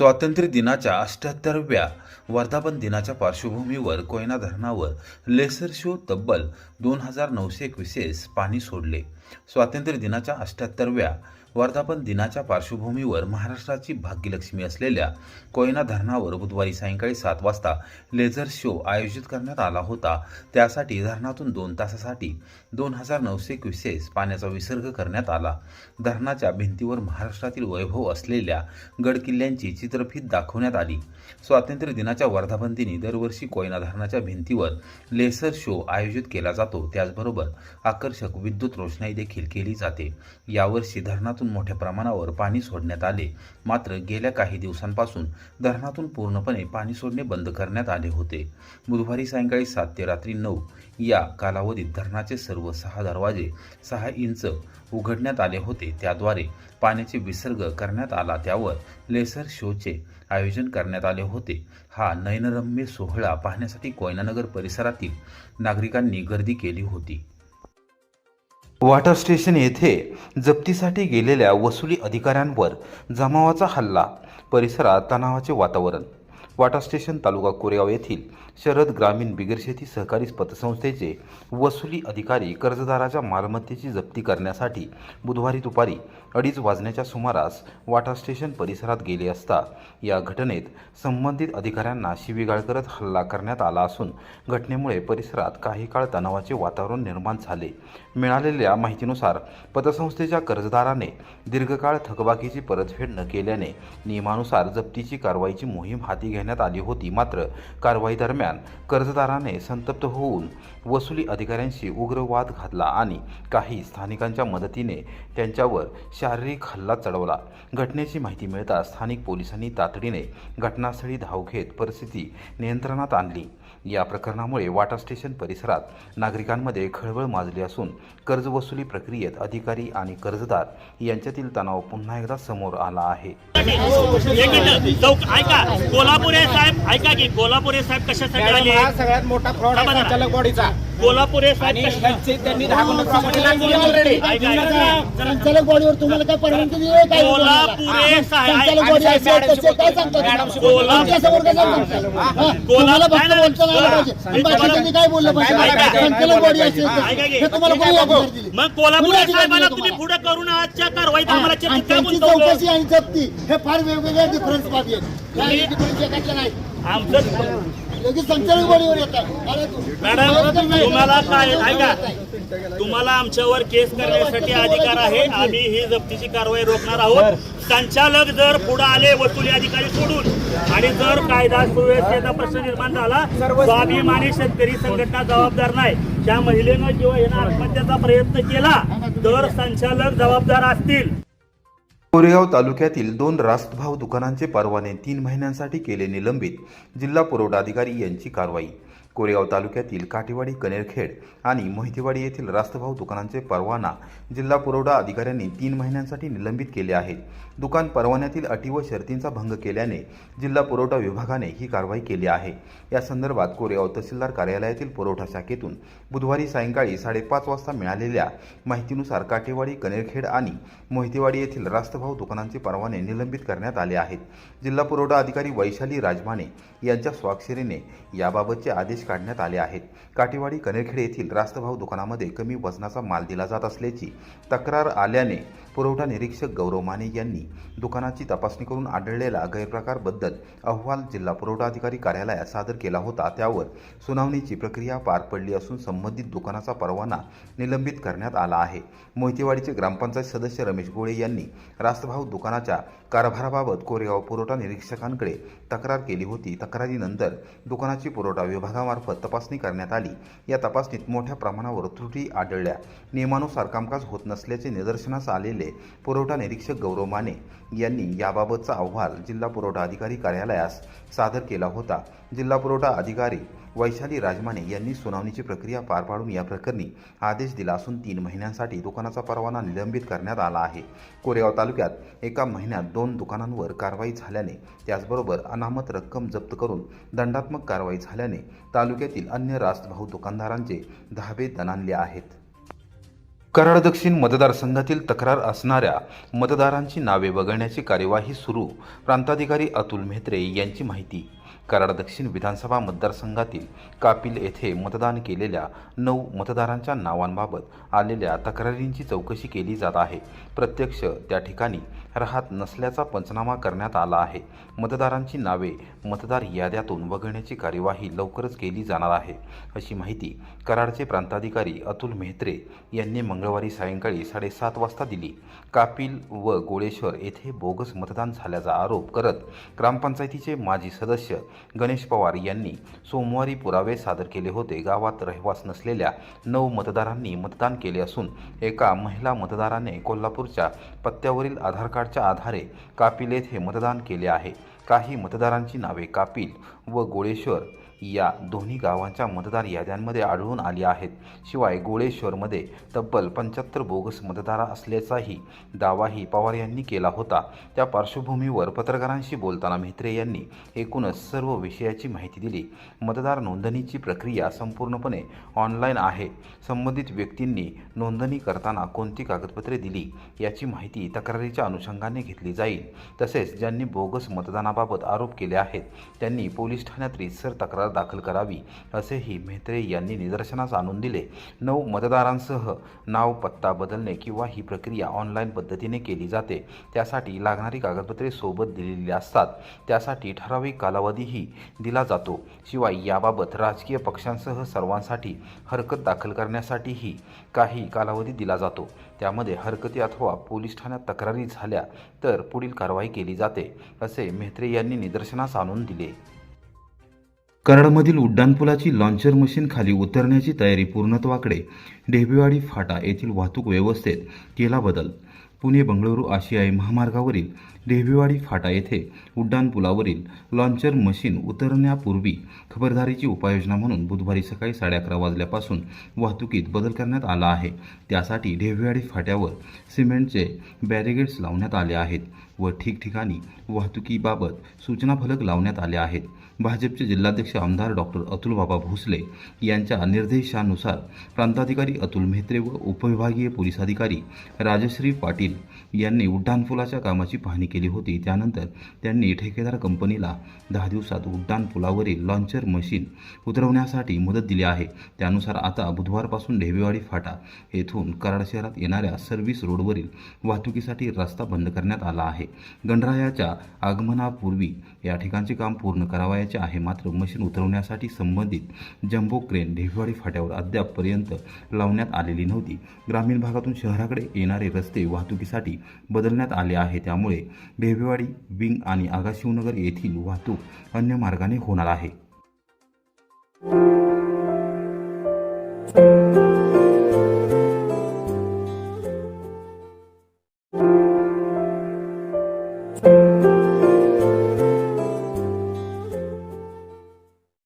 स्वातंत्र्य दिनाच्या अठ्ठ्याहत्तरव्या वर्धापन दिनाच्या पार्श्वभूमीवर कोयना धरणावर लेसर शो तब्बल दोन हजार नऊशे एकवीसेस पाणी सोडले. स्वातंत्र्य दिनाच्या अठ्ठ्याहत्तरव्या वर्धापन दिनाच्या पार्श्वभूमीवर महाराष्ट्राची भाग्यलक्ष्मी असलेल्या कोयना धरणावर बुधवारी सायंकाळी सात वाजता लेझर शो आयोजित करण्यात आला होता. त्यासाठी धरणातून दोन तासासाठी दोन हजार नऊशे क्युसेस पाण्याचा विसर्ग करण्यात आला. धरणाच्या भिंतीवर महाराष्ट्रातील वैभव असलेल्या गडकिल्ल्यांची चित्रफीत दाखवण्यात आली. स्वातंत्र्य दिनाच्या वर्धापन दिनी दरवर्षी कोयना धरणाच्या भिंतीवर लेसर शो आयोजित केला जातो. त्याचबरोबर आकर्षक विद्युत रोषणाई देखील केली जाते. यावर्षी धरणातून मोठ्या प्रमाणावर पाणी सोडण्यात आले. मात्र गेल्या काही दिवसांपासून धरणातून पूर्णपणे पाणी सोडणे बंद करण्यात आले होते. बुधवारी सायंकाळी सात ते रात्री नऊ या कालावधीत धरणाचे सर्व सहा दरवाजे सहा इंच उघडण्यात आले होते. त्याद्वारे पाण्याचे विसर्ग करण्यात आला. त्यावर लेसर शोचे आयोजन करण्यात आले होते. हा नयनरम्य सोहळा पाहण्यासाठी कोयनानगर परिसरातील नागरिकांनी गर्दी केली होती. वॉटर स्टेशन येथे जप्तीसाठी गेलेल्या वसुली अधिकाऱ्यांवर जमावाचा हल्ला परिसरात तणावाचे वातावरण. वाटा स्टेशन तालुका कोरेगाव येथील शरद ग्रामीण बिगरशेती सहकारी पतसंस्थेचे वसुली अधिकारी कर्जदाराच्या मालमत्तेची जप्ती करण्यासाठी बुधवारी दुपारी अडीच वाजण्याच्या सुमारास वाटा स्टेशन परिसरात गेले असता या घटनेत संबंधित अधिकाऱ्यांना शिवीगाळ करत हल्ला करण्यात आला असून घटनेमुळे परिसरात काही काळ तणावाचे वातावरण निर्माण झाले. मिळालेल्या माहितीनुसार पतसंस्थेच्या कर्जदाराने दीर्घकाळ थकबाकीची परतफेड न केल्याने नियमानुसार जप्तीची कारवाईची मोहीम हाती घेण्यात आली होती. मात्र कारवाई दरम्यान कर्जदाराने संतप्त होऊन वसुली अधिकाऱ्यांशी उग्र वाद घातला आणि काही स्थानिकांच्या मदतीने त्यांच्यावर शारीरिक हल्ला चढवला. घटनेची माहिती मिळताच स्थानिक पोलिसांनी तातडीने घटनास्थळी धाव घेत परिस्थिती नियंत्रणात आणली. या प्रकरणामुळे वाटा स्टेशन परिसरात नागरिकांमध्ये खळबळ माजली असून कर्ज वसुली प्रक्रियेत अधिकारी आणि कर्जदार यांच्यातील तणाव पुन्हा एकदा समोर आला आहे. ऐका कोल्हापुरे साहेब ऐका की कोल्हापुरे साहेब कशासाठी आले सगळ्यात मोठा फ्रॉड. संचालक बॉडीचा कोल्हापुरे. संचालक बॉडीवर तुम्हाला काय परवानगी दिली काय कोल्हापुरे संचालक बॉडी असेल काय मॅडम सांगतात? मॅडम कोल्हा- आमच्यासमोर काय सांगतात? हा, तुम्हाला फक्त पाहिजे बाकीच्यांनी काय बोललं पाहिजे. संचालक बॉडी असेल. हे तुम्हाला कोणी दिली? मग कोल्हापुरे साहेबांना तुम्ही? पुढे करून आजच्या कारवाईत आम्हाला त्यांची? चौकशी आणि जप्ती हे फार वेगवेगळे डिफरन्स बाबी आहेत. डिफरन्स नाही. आमचं लगेच संचालक बॉडीवर येतात. मॅडम तुम्हाला काय ऐका. तुम्हाला आमच्यावर केस करण्यासाठी अधिकार आहे. आम्ही ही जप्तीची कारवाई रोखणार आहोत. संचालक जर पुढे आले वसुली अधिकारी सोडून आणि जर कायदा सुव्यवस्थेचा प्रश्न निर्माण झाला स्वाभिमानी शेतकरी संघटना जबाबदार नाही. त्या महिलेनं किंवा यानं आत्महत्याचा प्रयत्न केला तर संचालक जबाबदार असतील. कोरेगाव तालुक्यातील दोन रास्तभाव दुकानांचे परवाने तीन महिन्यांसाठी केले निलंबित. जिल्हा पुरवठा अधिकारी यांची कारवाई कोरेगाव तालुक्यातील काटेवाडी कनेरखेड आणि मोहितेवाडी येथील रास्तभाव दुकानांचे परवाना जिल्हा पुरवठा अधिकाऱ्यांनी तीन महिन्यांसाठी निलंबित केले आहेत दुकान परवान्यातील अटी व शर्तींचा भंग केल्याने जिल्हा पुरवठा विभागाने ही कारवाई केली आहे. या संदर्भात कोरेगाव तहसीलदार कार्यालयातील पुरवठा शाखेतून बुधवारी सायंकाळी साडेपाच वाजता मिळालेल्या माहितीनुसार काटेवाडी कनेरखेड आणि मोहितेवाडी येथील रास्तभाव दुकानांचे परवाने निलंबित करण्यात आले आहेत. जिल्हा पुरवठा अधिकारी वैशाली राजमाने यांच्या स्वाक्षरीने याबाबतचे आदेश काढण्यात आले आहेत. काटेवाडी कनेरखेड येथील रास्तभाव दुकानामध्ये कमी वजनाचा माल दिला जात असल्याची तक्रार आल्याने पुरवठा निरीक्षक गौरव माने यांनी दुकानाची तपासणी करून आढळलेला गैरप्रकारबद्दल अहवाल जिल्हा पुरवठा अधिकारी कार्यालयात सादर केला होता. त्यावर सुनावणीची प्रक्रिया पार पडली असून संबंधित दुकानाचा परवाना निलंबित करण्यात आला आहे. मोहितेवाडीचे ग्रामपंचायत सदस्य रमेश गोळे यांनी रास्तभाव दुकानाच्या कारभाराबाबत कोरेगाव पुरवठा निरीक्षकांकडे तक्रार केली होती. तक्रारीनंतर दुकानाची पुरवठा विभागामार्फत तपासणी करण्यात आली. या तपासणीत मोठ्या प्रमाणावर त्रुटी आढळल्या. नियमानुसार कामकाज होत नसल्याचे निदर्शनास आलेले पुरवठा निरीक्षक गौरव माने यांनी याबाबतचा अहवाल जिल्हा पुरवठा अधिकारी कार्यालयास सादर केला होता. जिल्हा पुरवठा अधिकारी वैशाली राजमाने यांनी सुनावणीची प्रक्रिया पार पाडून या प्रकरणी आदेश दिला असून तीन महिन्यांसाठी दुकानाचा परवाना निलंबित करण्यात आला आहे. कोरेगाव तालुक्यात एका महिन्यात दोन दुकानांवर कारवाई झाल्याने त्याचबरोबर अनामत रक्कम जप्त करून दंडात्मक कारवाई झाल्याने तालुक्यातील अन्य रास्तभाऊ दुकानदारांचे धाबे दणाणले आहेत. कराड दक्षिण मतदारसंघातील तक्रार असणाऱ्या मतदारांची नावे वगळण्याची कार्यवाही सुरू. प्रांताधिकारी अतुल म्हेत्रे यांची माहिती. कराड दक्षिण विधानसभा मतदारसंघातील कापिल येथे मतदान केलेल्या नऊ मतदारांच्या नावांबाबत आलेल्या तक्रारींची चौकशी केली जात आहे. प्रत्यक्ष त्या ठिकाणी राहत नसल्याचा पंचनामा करण्यात आला आहे. मतदारांची नावे मतदार याद्यातून वगळण्याची कार्यवाही लवकरच केली जाणार आहे. अशी माहिती कराडचे प्रांताधिकारी अतुल मेहत्रे यांनी मंगळवारी सायंकाळी साडेसात वाजता दिली. कापिल व गोळेश्वर येथे बोगस मतदान झाल्याचा आरोप करत ग्रामपंचायतीचे माजी सदस्य गणेश पवार यांनी सोमवारी पुरावे सादर केले होते. गावात रहिवास नसलेल्या नऊ मतदारांनी मतदान केले असून एका महिला मतदाराने कोल्हापूरच्या पत्त्यावरील आधार कार्डच्या आधारे कापिल येथे मतदान केले आहे. काही मतदारांची नावे कापिल. व गोळेश्वर या दोन्ही गावांच्या मतदार याद्यांमध्ये आढळून आली आहेत. शिवाय गोळेश्वरमध्ये तब्बल पंच्याहत्तर बोगस मतदार असल्याचाही दावाही पवार यांनी केला होता. त्या पार्श्वभूमीवर पत्रकारांशी बोलताना म्हेत्रे यांनी एकूणच सर्व विषयाची माहिती दिली. मतदार नोंदणीची प्रक्रिया संपूर्णपणे ऑनलाईन आहे. संबंधित व्यक्तींनी नोंदणी करताना कोणती कागदपत्रे दिली याची माहिती तक्रारीच्या अनुषंगाने घेतली जाईल. तसेच ज्यांनी बोगस मतदानाबाबत आरोप केले आहेत त्यांनी पोलीस ठाण्यात रीतसर तक्रार दाखल करावी असेही म्हेत्रे यांनी निदर्शनास आणून दिले. नऊ मतदारांसह नाव पत्ता बदलणे किंवा ही प्रक्रिया ऑनलाईन पद्धतीने केली जाते. त्यासाठी लागणारी कागदपत्रे सोबत दिलेली असतात. त्यासाठी ठराविक कालावधीही दिला जातो. शिवाय याबाबत राजकीय पक्षांसह सर्वांसाठी हरकत दाखल करण्यासाठीही काही कालावधी दिला जातो. त्यामध्ये हरकती अथवा पोलीस ठाण्यात तक्रारी झाल्या तर पुढील कारवाई केली जाते असे मेहत्रे यांनी निदर्शनास आणून दिले. कराडमधील उड्डाणपुलाची लॉन्चर मशीन खाली उतरण्याची तयारी पूर्णत्वाकडे ढेबेवाडी फाटा येथील वाहतूक व्यवस्थेत केला बदल. पुणे बंगळुरू आशियाई महामार्गावरील ढेबेवाडी फाटा येथे उड्डाणपुलावरील लॉन्चर मशीन उतरण्यापूर्वी खबरदारीची उपाययोजना म्हणून बुधवारी सकाळी साडे अकरा वाजल्यापासून वाहतुकीत बदल करण्यात आला आहे. त्यासाठी ढेबेवाडी फाट्यावर सिमेंटचे बॅरिगेड्स लावण्यात आले आहेत व ठिकठिकाणी वाहतुकीबाबत सूचना फलक लावण्यात आले आहेत. भाजपचे जिल्हाध्यक्ष आमदार डॉक्टर अतुलबाबा भोसले यांच्या निर्देशानुसार प्रांताधिकारी अतुल मेहत्रे व उपविभागीय पोलीस अधिकारी राजश्री पाटील यांनी उड्डाणपुलाच्या कामाची पाहणी केली होती. त्यानंतर त्यांनी ठेकेदार कंपनीला दहा दिवसात उड्डाणपुलावरील लॉन्चर मशीन उतरवण्यासाठी मुदत दिली आहे. त्यानुसार आता बुधवारपासून ढेबेवाडी फाटा येथून कराड शहरात येणाऱ्या सर्व्हिस रोडवरील वाहतुकीसाठी रस्ता बंद करण्यात आला आहे. गणरायाच्या आगमनापूर्वी या ठिकाणचे काम पूर्ण करावयाचे आहे. मात्र मशीन उतरवण्यासाठी संबंधित जम्बो क्रेन ढेबेवाडी फाट्यावर अद्यापपर्यंत लावण्यात आलेली नव्हती. ग्रामीण भागातून शहराकडे येणारे रस्ते वाहतुकीसाठी बदलण्यात आले आहे. त्यामुळे ढेबेवाडी विंग आणि आगाशिवनगर येथील वाहतूक अन्य मार्गाने होणार आहे.